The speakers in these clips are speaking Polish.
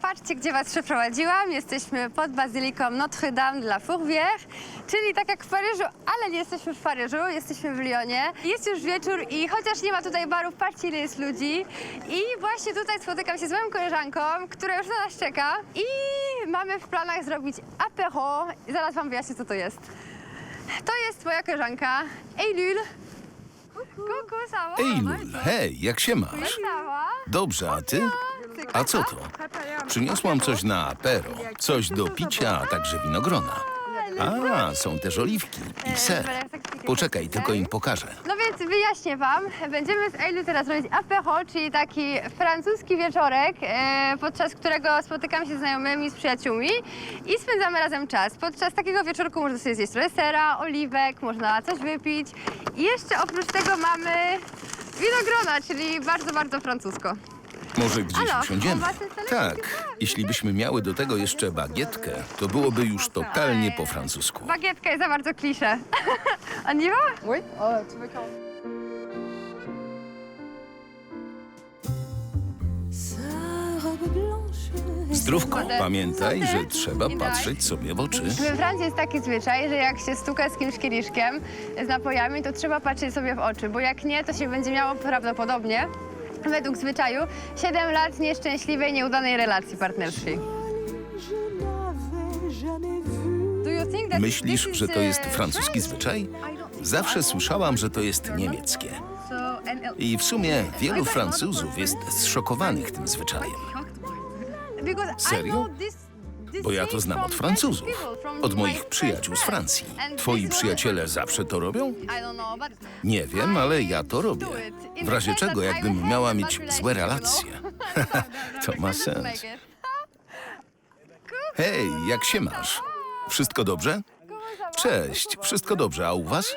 Patrzcie, gdzie was przeprowadziłam. Jesteśmy pod bazyliką Notre Dame de la Fourvière, czyli tak jak w Paryżu, ale nie jesteśmy w Paryżu, jesteśmy w Lyonie. Jest już wieczór i chociaż nie ma tutaj barów, patrzcie ile jest ludzi. I właśnie tutaj spotykam się z moją koleżanką, która już na nas czeka i mamy w planach zrobić apéro. Zaraz wam wyjaśnię, co to jest. To jest moja koleżanka Eylül. Kuku, sama. Ejlul, hej, jak się masz? Sama. Dobrze, a ty? A co to? Przyniosłam coś na apero, coś do picia, a także winogrona. A, są też oliwki i ser. Poczekaj, tylko im pokażę. No więc wyjaśnię wam. Będziemy z Eilu teraz robić apéro, czyli taki francuski wieczorek, e, podczas którego spotykamy się z znajomymi, z przyjaciółmi i spędzamy razem czas. Podczas takiego wieczorku można sobie zjeść trochę sera, oliwek, można coś wypić. I jeszcze oprócz tego mamy winogrona, czyli bardzo, bardzo francusko. Może gdzieś Halo, usiądziemy? Tak, jeśli byśmy miały do tego jeszcze bagietkę, to byłoby już totalnie po francusku. Bagietka jest za bardzo klisze. On y va? Oui euh, Tu veux qu'on... Zdrówko, pamiętaj, że trzeba patrzeć sobie w oczy. We Francji jest taki zwyczaj, że jak się stuka z kimś kieliszkiem z napojami, to trzeba patrzeć sobie w oczy, bo jak nie, to się będzie miało prawdopodobnie, według zwyczaju, 7 lat nieszczęśliwej, nieudanej relacji partnerskiej. Myślisz, że to jest uh, francuski zwyczaj? Zawsze słyszałam, że to jest niemieckie. And- I w sumie wielu Francuzów jest zszokowanych tym zwyczajem. Serio? Bo ja to znam od Francuzów, od moich przyjaciół z. Francji. Twoi przyjaciele zawsze to robią? Nie wiem, ale ja to robię. W razie czego, jakbym miała mieć złe relacje. To ma sens. Hej, jak się masz? Wszystko dobrze? Cześć, wszystko dobrze, a u was?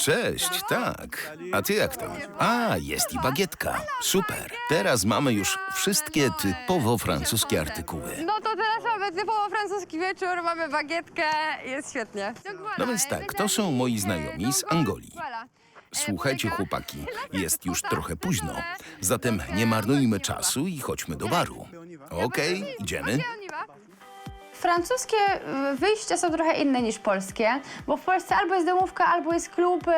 Cześć, tak. A ty jak tam? A, jest i bagietka. Super. Teraz mamy już wszystkie typowo francuskie artykuły. No to teraz mamy typowo francuski wieczór, mamy bagietkę, jest świetnie. No więc tak, to są moi znajomi z Angolii. Słuchajcie, chłopaki, jest już trochę późno. Zatem nie marnujmy czasu i chodźmy do baru. Okej, idziemy. Francuskie y, wyjścia są trochę inne niż polskie, bo w Polsce albo jest domówka, albo jest klub y,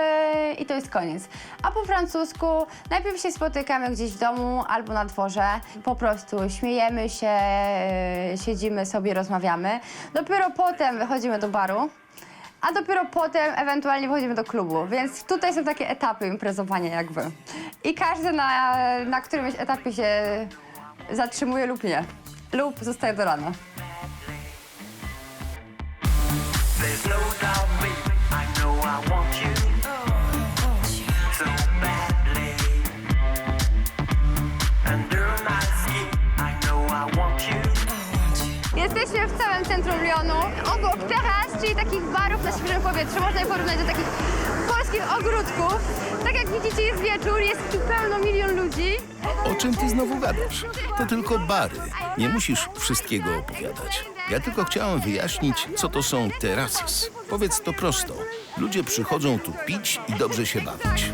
i to jest koniec. A po francusku najpierw się spotykamy gdzieś w domu albo na dworze, po prostu śmiejemy się, y, siedzimy sobie, rozmawiamy. Dopiero potem wychodzimy do baru. A dopiero potem ewentualnie wchodzimy do klubu, więc tutaj są takie etapy imprezowania jakby. I każdy na, na którymś etapie się zatrzymuje lub nie. Lub zostaje do rana. Jesteśmy w całym centrum Lyonu, obok teras, czyli takich barów na świeżym powietrzu. Można je porównać do takich polskich ogródków. Tak jak widzicie, jest wieczór, jest tu pełno milion ludzi. O czym ty znowu gadasz? To tylko bary. Nie musisz wszystkiego opowiadać. Ja tylko chciałam wyjaśnić, co to są terasy. Powiedz to prosto. Ludzie przychodzą tu pić i dobrze się bawić.